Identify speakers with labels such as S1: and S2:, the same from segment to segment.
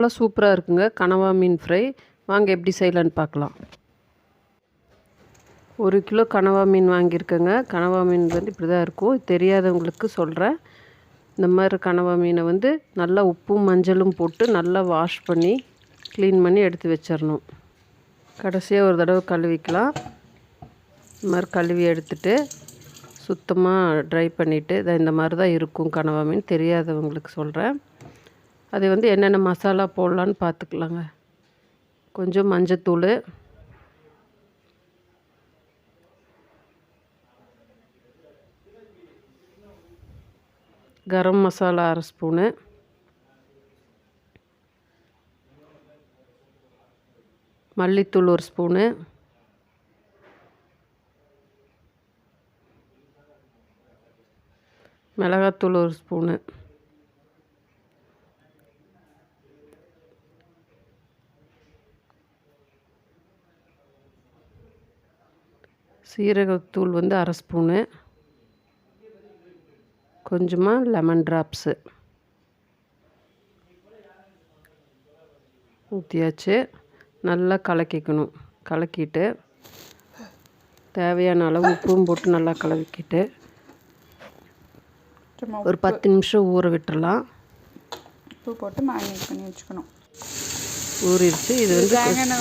S1: நல்லா சூப்பராக இருக்குங்க. கனவா மீன் ஃப்ரை. வாங்க எப்படி செய்யலான்னு பார்க்கலாம். ஒரு கிலோ கனவா மீன் வாங்கியிருக்கேங்க. கனவா மீன் வந்து இப்படி தான் இருக்கும் தெரியாதவங்களுக்கு சொல்கிறேன் இந்த மாதிரி கனவா மீனை வந்து நல்லா உப்பும் மஞ்சளும் போட்டு நல்லா வாஷ் பண்ணி க்ளீன் பண்ணி எடுத்து வச்சிடணும். கடைசியாக ஒரு தடவை கழுவிக்கலாம். இந்த மாதிரி கழுவி எடுத்துட்டு சுத்தமாக ட்ரை பண்ணிவிட்டு இதை இந்த மாதிரி தான் இருக்கும் கனவா மீன். தெரியாதவங்களுக்கு சொல்கிறேன் அது வந்து என்னென்ன மசாலா போடலான்னு பார்த்துக்கலாங்க. கொஞ்சம் மஞ்சத்தூள். கரம் மசாலா அரை ஸ்பூனு. மல்லித்தூள் ஒரு ஸ்பூனு. மிளகாத்தூள் ஒரு ஸ்பூனு. சீரகத்தூள் வந்து அரை ஸ்பூனு. கொஞ்சமாக லெமன் ட்ராப்ஸு ஊற்றியாச்சு நல்லா கலக்கிக்கணும். கலக்கிட்டு தேவையான அளவு உப்பும் போட்டு நல்லா கலக்கிட்டு ஒரு பத்து நிமிஷம் ஊற விட்டுறலாம்.
S2: உப்பு போட்டு மேரினேட் பண்ணி வச்சுக்கணும்.
S1: ஊறிடுச்சு இது வந்து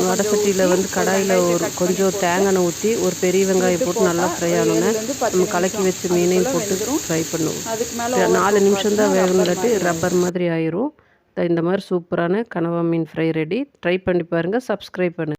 S1: வடை சட்டியில் வந்து கடாயில் ஒரு கொஞ்சம் தேங்காய் ஊற்றி ஒரு பெரிய வெங்காயம் போட்டு நல்லா ஃப்ரை ஆனோன்னே நம்ம கலக்கி வச்ச மீனையும் போட்டு ஃப்ரை பண்ணுவோம். நாலு நிமிஷம் தான் வேகணும் இல்லாட்டி ரப்பர் மாதிரி ஆயிரும். இந்த மாதிரி சூப்பரான கனவா மீன் ஃப்ரை ரெடி ட்ரை பண்ணி பாருங்கள் சப்ஸ்கிரைப் பண்ணுங்கள்